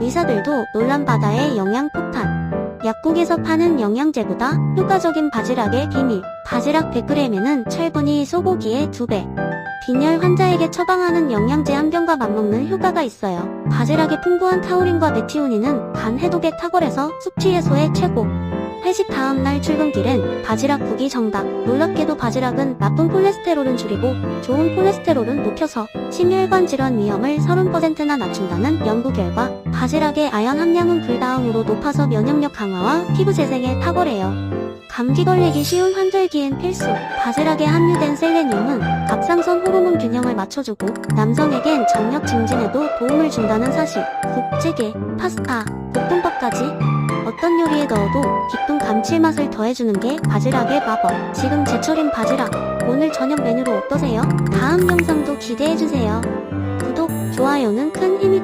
의사들도 논란 바다의 영양 폭탄. 약국에서 파는 영양제보다 효과적인 바지락의 비밀. 바지락 100g에는 철분이 소고기의 2배. 빈혈 환자에게 처방하는 영양제 한 병과 맞먹는 효과가 있어요. 바지락의 풍부한 타우린과 메티오닌은 간 해독에 탁월해서 숙취 해소에 최고. 회식 다음날 출근길엔 바지락국이 정답. 놀랍게도 바지락은 나쁜 콜레스테롤은 줄이고 좋은 콜레스테롤은 높여서 심혈관 질환 위험을 30%나 낮춘다는 연구 결과 바지락의 아연 함량은 그 다음으로 높아서 면역력 강화와 피부 재생에 탁월해요. 감기 걸리기 쉬운 환절기엔 필수. 바지락에 함유된 셀레늄은 갑상선 호르몬 균형을 맞춰주고 남성에겐 정력 증진에도 도움을 준다는 사실. 국, 찌개, 파스타, 볶음밥까지 어떤 요리에 넣어도 깊은 감칠맛을 더해주는 게 바지락의 마법. 지금 제철인 바지락. 오늘 저녁 메뉴로 어떠세요? 다음 영상도 기대해주세요. 구독, 좋아요는 큰 힘이.